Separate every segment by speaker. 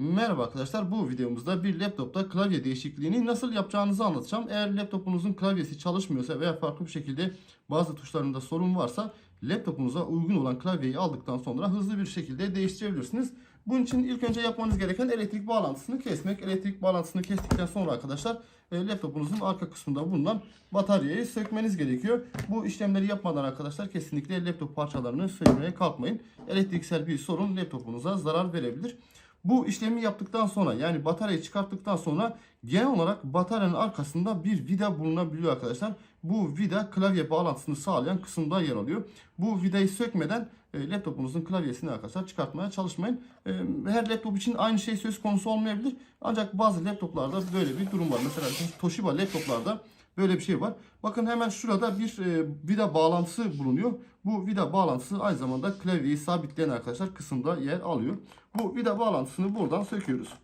Speaker 1: Merhaba arkadaşlar bu videomuzda bir laptopta klavye değişikliğini nasıl yapacağınızı anlatacağım. Eğer laptopunuzun klavyesi çalışmıyorsa veya farklı bir şekilde bazı tuşlarında sorun varsa laptopunuza uygun olan klavyeyi aldıktan sonra hızlı bir şekilde değiştirebilirsiniz. Bunun için ilk önce yapmanız gereken elektrik bağlantısını kesmek. Elektrik bağlantısını kestikten sonra arkadaşlar e, laptopunuzun arka kısmında bulunan bataryayı sökmeniz gerekiyor. Bu işlemleri yapmadan arkadaşlar kesinlikle laptop parçalarını sökmeye kalkmayın. Elektriksel bir sorun laptopunuza zarar verebilir. Bu işlemi yaptıktan sonra yani bataryayı çıkarttıktan sonra genel olarak bataryanın arkasında bir vida bulunabiliyor arkadaşlar. Bu vida klavye bağlantısını sağlayan kısımda yer alıyor. Bu vidayı sökmeden e, laptopunuzun klavyesini arkadaşlar çıkartmaya çalışmayın. E, her laptop için aynı şey söz konusu olmayabilir. Ancak bazı laptoplarda böyle bir durum var. Mesela Toshiba laptoplarda Böyle bir şey var. Bakın hemen şurada bir e, vida bağlantısı bulunuyor. Bu vida bağlantısı aynı zamanda klavyeyi sabitleyen arkadaşlar kısımda yer alıyor. Bu vida bağlantısını buradan söküyoruz.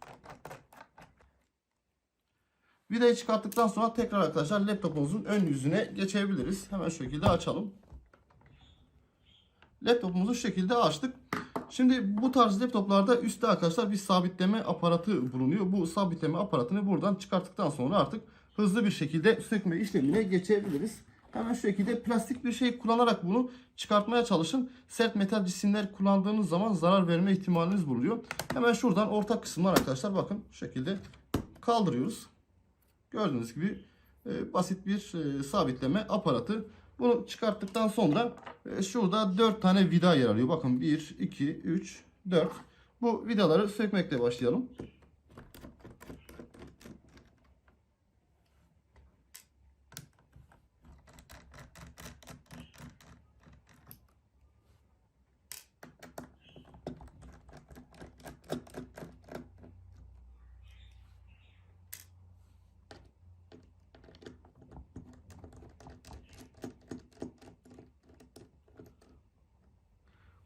Speaker 1: Vidayı çıkarttıktan sonra tekrar arkadaşlar laptopumuzun ön yüzüne geçebiliriz. Hemen şu şekilde açalım. Laptopumuzu şu şekilde açtık. Şimdi bu tarz laptoplarda üstte arkadaşlar bir sabitleme aparatı bulunuyor. Bu sabitleme aparatını buradan çıkarttıktan sonra artık hızlı bir şekilde sökme işlemine geçebiliriz. Hemen şu şekilde plastik bir şey kullanarak bunu çıkartmaya çalışın. Sert metal cisimler kullandığınız zaman zarar verme ihtimaliniz bulunuyor. Hemen şuradan orta kısımlar arkadaşlar bakın şu şekilde kaldırıyoruz. Gördüğünüz gibi e, basit bir e, sabitleme aparatı. Bunu çıkarttıktan sonra e, şurada 4 tane vida yer alıyor. Bakın 1, 2, 3, 4. Bu vidaları sökmekle başlayalım.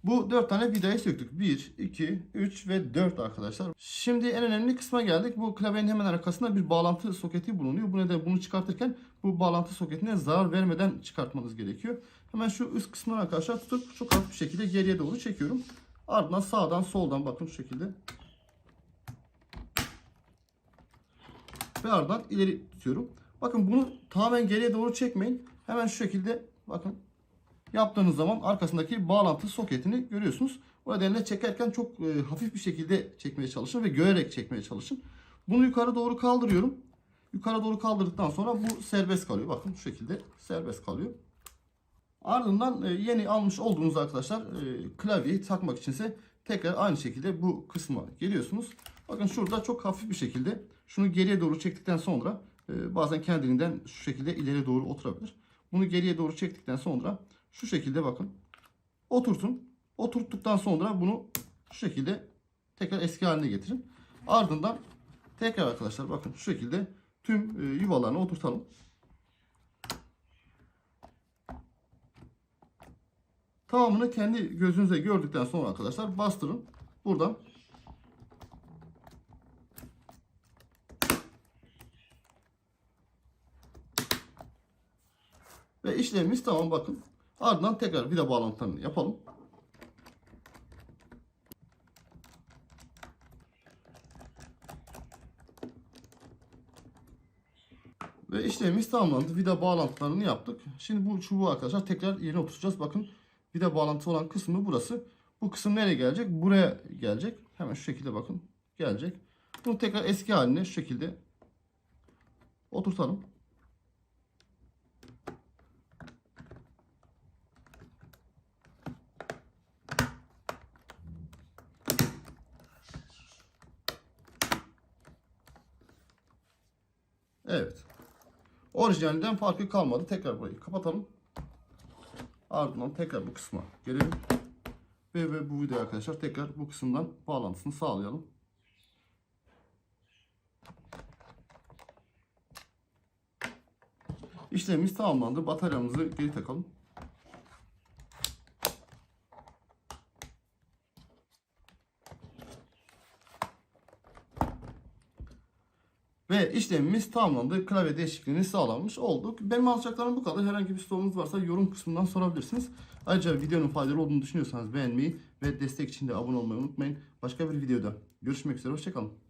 Speaker 1: Bu 4 tane vidayı söktük. 1, 2, 3 ve 4 arkadaşlar. Şimdi en önemli kısma geldik. Bu klavyenin hemen arkasında bir bağlantı soketi bulunuyor. Bu nedenle bunu çıkartırken bu bağlantı soketine zarar vermeden çıkartmanız gerekiyor. Hemen şu üst kısmını arkadaşlar tutup çok hafif bir şekilde geriye doğru çekiyorum. Ardından sağdan soldan bakın şu şekilde. Ve ardından ileri tutuyorum. Bakın bunu tamamen geriye doğru çekmeyin. Hemen şu şekilde bakın yaptığınız zaman arkasındaki bağlantı soketini görüyorsunuz. O nedenle çekerken çok e, hafif bir şekilde çekmeye çalışın ve görerek çekmeye çalışın. Bunu yukarı doğru kaldırıyorum. Yukarı doğru kaldırdıktan sonra bu serbest kalıyor. Bakın şu şekilde serbest kalıyor. Ardından e, yeni almış olduğunuz arkadaşlar e, klavyeyi takmak içinse tekrar aynı şekilde bu kısma geliyorsunuz. Bakın şurada çok hafif bir şekilde şunu geriye doğru çektikten sonra e, bazen kendiliğinden şu şekilde ileri doğru oturabilir. Bunu geriye doğru çektikten sonra şu şekilde bakın oturtun. Oturttuktan sonra bunu şu şekilde tekrar eski haline getirin. Ardından tekrar arkadaşlar bakın şu şekilde tüm e, yuvalarını oturtalım. Tamamını kendi gözünüze gördükten sonra arkadaşlar bastırın. Buradan Ve işlemimiz tamam bakın. Ardından tekrar vida bağlantılarını yapalım. Ve işlemimiz tamamlandı. Vida bağlantılarını yaptık. Şimdi bu çubuğu arkadaşlar tekrar yerine oturacağız. Bakın vida bağlantı olan kısmı burası. Bu kısım nereye gelecek? Buraya gelecek. Hemen şu şekilde bakın. Gelecek. Bunu tekrar eski haline şu şekilde oturtalım. Evet. Orijinalinden farkı kalmadı. Tekrar burayı kapatalım. Ardından tekrar bu kısma gelelim. Ve, ve bu video arkadaşlar tekrar bu kısımdan bağlantısını sağlayalım. İşlemimiz tamamlandı. Bataryamızı geri takalım. Ve işlemimiz tamamlandı. Klavye değişikliğini sağlanmış olduk. Benim alacaklarım bu kadar. Herhangi bir sorunuz varsa yorum kısmından sorabilirsiniz. Ayrıca videonun faydalı olduğunu düşünüyorsanız beğenmeyi ve destek için de abone olmayı unutmayın. Başka bir videoda Görüşmek üzere. Hoşçakalın.